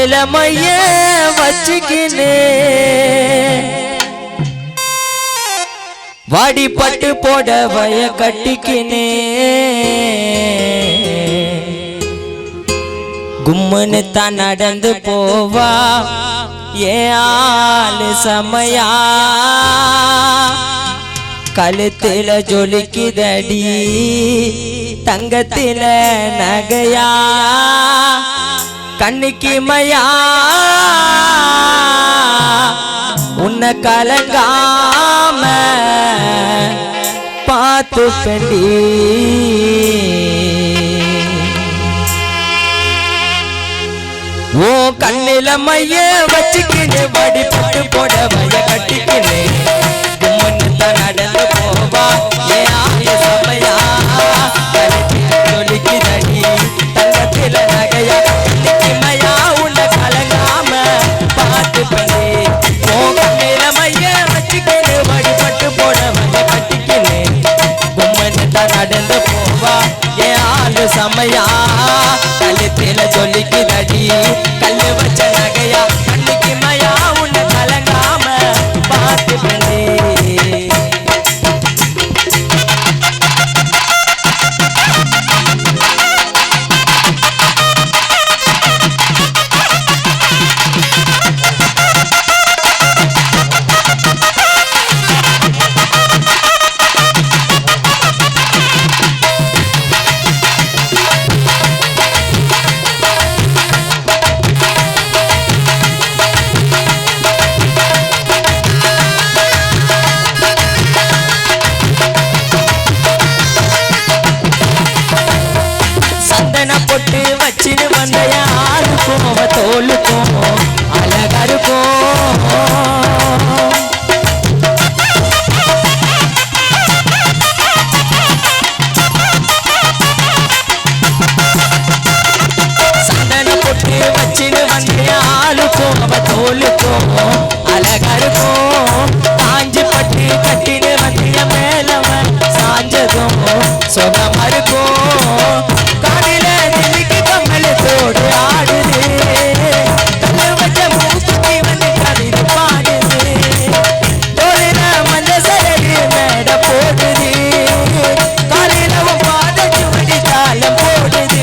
நிலமைய வச்சுக்கினே வாடிப்பட்டு பட்டு போடவைய கட்டிக்கினே கும்முன்னு தான் நடந்து போவா ஏ ஆளு சமையா. கழுத்துல ஜொலிக்குதடி தங்கத்தில நகையா. கண்ணுக்கு மையா. உன்னை கலங்காம பார்த்து பெண்டி ஓ கண்ணில மைய வச்சுக்கினு வடி போட்டு போட வய கட்டிக்கினு நடந்து போவா. you சுகமா இருக்கும் காதில நிலைக்கு கம்மல் தோடு ஆடுது. கல்லு வச்ச மூக்குத்தி வந்து கவிதை பாடுது. தோளில மஞ்ச சரடு மேட போடுது. காலில பாத சுவடி தாளம் போடுது.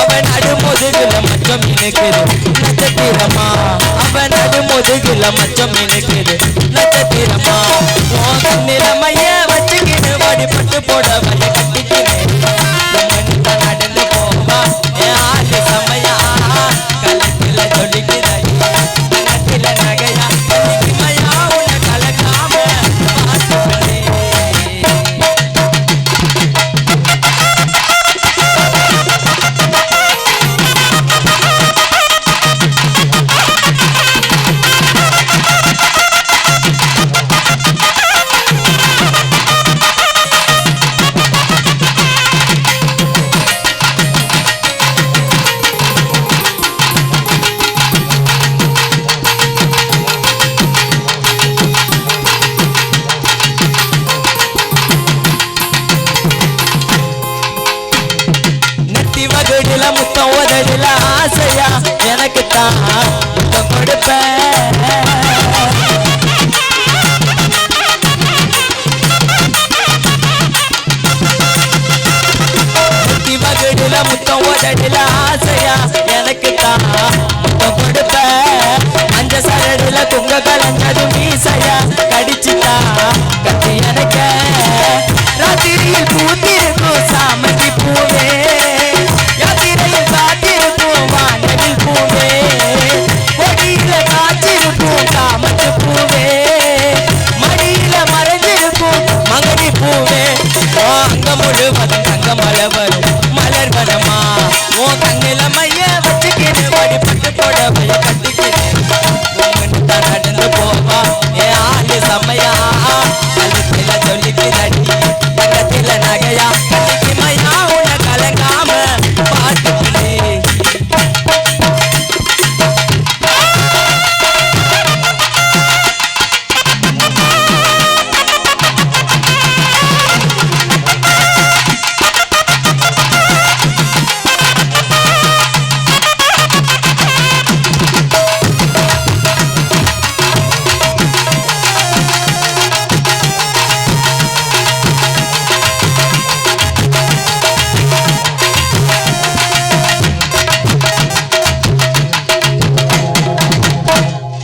அவன் மச்சம் இனுக்குது நட்சத்திரமா? அவன் மச்சம் நட்சத்திரமா? கண்ணில போட வய கட்டிக்கிறேன். முத்தம் உதடுல ஆசையா